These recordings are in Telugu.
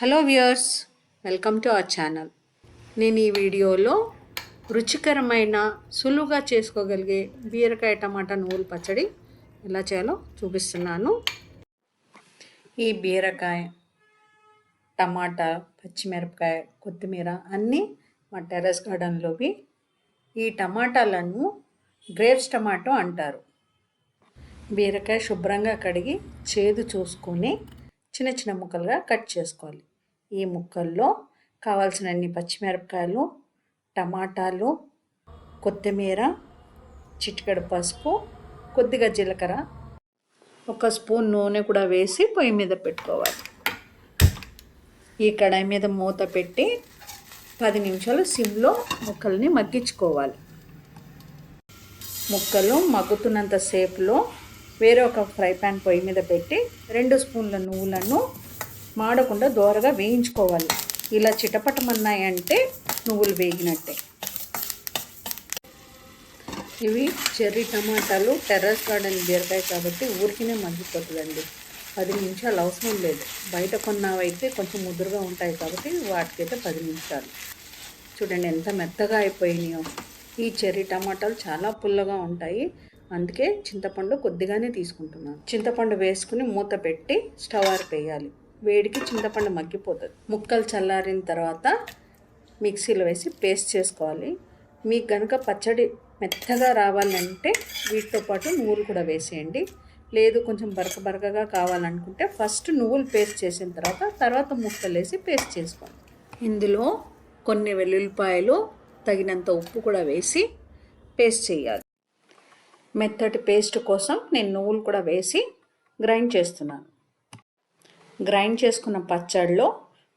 Hello viewers welcome to our channel నేను ఈ వీడియోలో రుచికరమైన సులువుగా చేసుకోగలిగే బీరకాయ టమాటా నువ్వుల పచ్చడి ఎలా చేయాలో చూపిస్తున్నాను. ఈ బీరకాయ టమాటా పచ్చిమిరపకాయ కొత్తిమీర అన్నీ మా టెర్రస్ గార్డెన్లోవి ఈ టమాటాలను గ్రేప్స్ టమాటో అంటారు. బీరకాయ శుభ్రంగా కడిగి చేదు చూసుకొని చిన్న చిన్న ముక్కలుగా కట్ చేసుకోవాలి. ఈ ముక్కల్లో కావాల్సినన్ని పచ్చిమిరపకాయలు టమాటాలు కొత్తిమీర చిటికెడు పసుపు కొద్దిగా జీలకర్ర ఒక స్పూన్ నూనె కూడా వేసి పొయ్యి మీద పెట్టుకోవాలి. ఈ కడాయి మీద మూత పెట్టి పది నిమిషాలు సిమ్లో ముక్కల్ని మగ్గించుకోవాలి. ముక్కలు మగ్గుతున్నంత సేపులో వేరే ఒక ఫ్రై ప్యాన్ పొయ్యి మీద పెట్టి రెండు స్పూన్ల నువ్వులను మాడకుండా దోరగా వేయించుకోవాలి. ఇలా చిటపటమన్నాయంటే నువ్వులు వేగినట్టే. ఇవి చెర్రీ టమాటాలు టెర్రస్ గార్డెన్ బీరకాయ కాబట్టి ఊరికినే మగ్గిపోతుందండి. పది నిమిషాలు అవసరం లేదు. బయట కొన్నవైతే కొంచెం ముదురుగా ఉంటాయి కాబట్టి వాటికైతే పది నిమిషాలు. చూడండి ఎంత మెత్తగా అయిపోయినాయో. ఈ చెర్రీ టమాటాలు చాలా పుల్లగా ఉంటాయి. అందుకే చింతపండు కొద్దిగానే తీసుకుంటున్నాను. చింతపండు వేసుకుని మూత పెట్టి స్టవ్ ఆరిపేయాలి. వేడికి చింతపండు మగ్గిపోతుంది. ముక్కలు చల్లారిన తర్వాత మిక్సీలో వేసి పేస్ట్ చేసుకోవాలి. మీకు కనుక పచ్చడి మెత్తగా రావాలంటే వీటితో పాటు నువ్వులు కూడా వేసేయండి. లేదు కొంచెం బరక బరకగా కావాలనుకుంటే ఫస్ట్ నువ్వులు పేస్ట్ చేసిన తర్వాత తర్వాత ముక్కలు వేసి పేస్ట్ చేసుకోవాలి ఇందులో కొన్ని వెల్లుల్లిపాయలు తగినంత ఉప్పు కూడా వేసి పేస్ట్ చేయాలి. మెత్తటి పేస్ట్ కోసం నేను నువ్వులు కూడా వేసి గ్రైండ్ చేస్తున్నాను. గ్రైండ్ చేసుకున్న పచ్చడిలో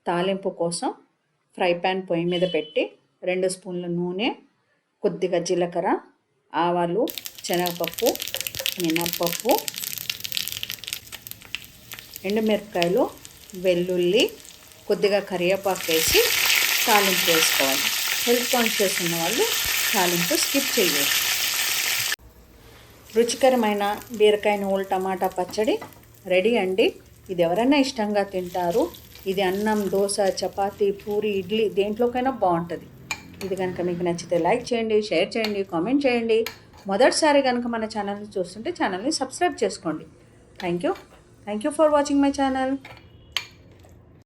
తాలింపు కోసం ఫ్రై ప్యాన్ పొయ్యి మీద పెట్టి రెండు స్పూన్ల నూనె కొద్దిగా జీలకర్ర ఆవాలు శనగపప్పు మినప్పప్పు ఎండుమిరపకాయలు వెల్లుల్లి కొద్దిగా కరివేపాకు వేసి తాలింపు వేసుకోవాలి. హెల్త్ కాన్షియస్ ఉన్న వాళ్ళు తాలింపు స్కిప్ చేయవచ్చు రుచికరమైన బీరకాయ నువ్వులు టమాటా పచ్చడి రెడీ అండి. ఇది ఎవరైనా ఇష్టంగా తింటారు. ఇది అన్నం దోశ చపాతీ పూరి ఇడ్లీ దేంట్లోకైనా బాగుంటుంది. ఇది కనుక మీకు నచ్చితే లైక్ చేయండి షేర్ చేయండి కామెంట్ చేయండి. మొదటిసారి కనుక మన ఛానల్ని చూస్తుంటే ఛానల్ని సబ్స్క్రైబ్ చేసుకోండి. Thank you. Thank you for watching my channel.